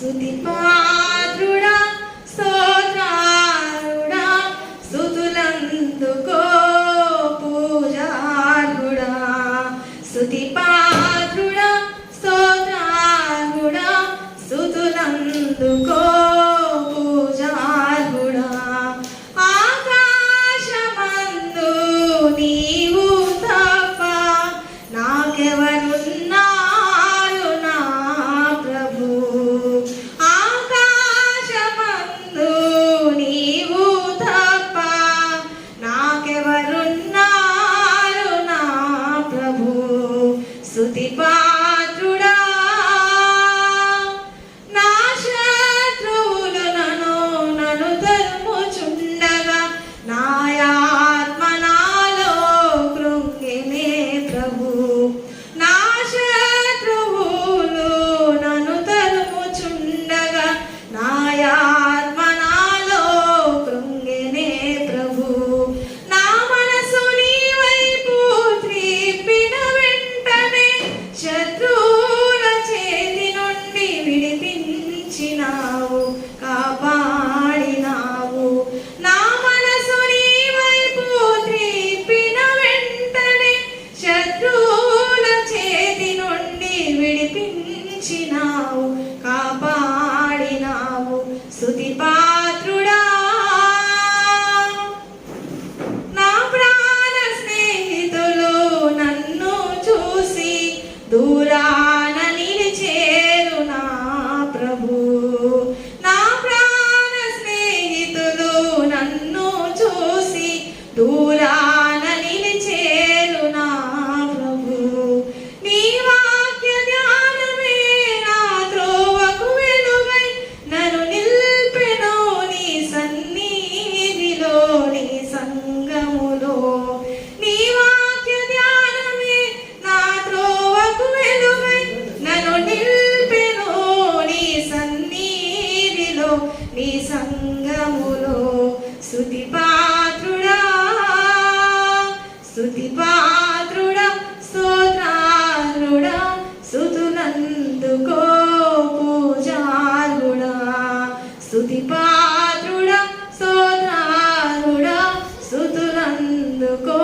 స్తుతి పాత్రుడా Sutipa స్థుతి పాత్రుడా స్థుతి పాత్రుడా స్తోత్రారుడా స్థుతులందుకో పూజారుడా స్థుతి పాత్రుడా స్తోత్రారుడా స్థుతులందుకో